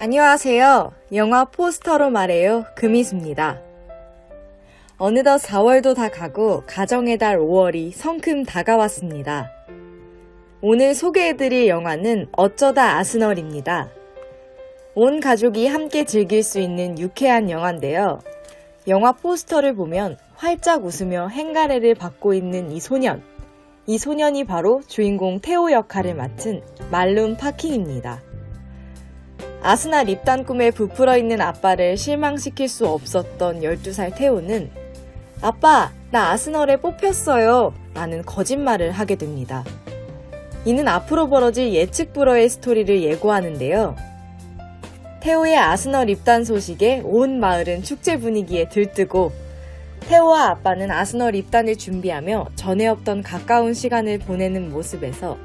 안녕하세요. 영화 포스터로 말해요. 금이수입니다. 어느덧 4월도 다 가고 가정의 달 5월이 성큼 다가왔습니다. 오늘 소개해드릴 영화는 어쩌다 아스널입니다. 온 가족이 함께 즐길 수 있는 유쾌한 영화인데요. 영화 포스터를 보면 활짝 웃으며 행가래를 받고 있는 이 소년. 이 소년이 바로 주인공 테오 역할을 맡은 말룸 파킹입니다. 아스날 입단 꿈에 부풀어 있는 아빠를 실망시킬 수 없었던 12살 테오는 아빠, 나 아스널에 뽑혔어요. 라는 거짓말을 하게 됩니다. 이는 앞으로 벌어질 예측 불허의 스토리를 예고하는데요. 테오의 아스널 입단 소식에 온 마을은 축제 분위기에 들뜨고 테오와 아빠는 아스널 입단을 준비하며 전에 없던 가까운 시간을 보내는 모습에서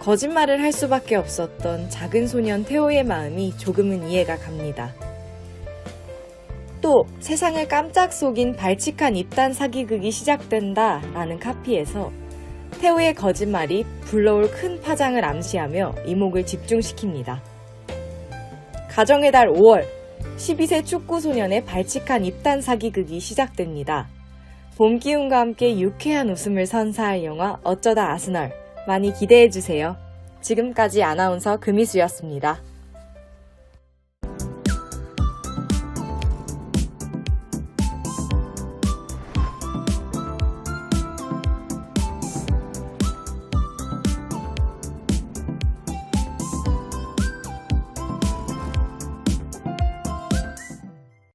거짓말을 할 수밖에 없었던 작은 소년 테오의 마음이 조금은 이해가 갑니다. 또 세상을 깜짝 속인 발칙한 입단 사기극이 시작된다 라는 카피에서 테오의 거짓말이 불러올 큰 파장을 암시하며 이목을 집중시킵니다. 가정의 달 5월 12세 축구 소년의 발칙한 입단 사기극이 시작됩니다. 봄 기운과 함께 유쾌한 웃음을 선사할 영화 어쩌다 아스널 많이 기대해 주세요. 지금까지 아나운서 금희수였습니다.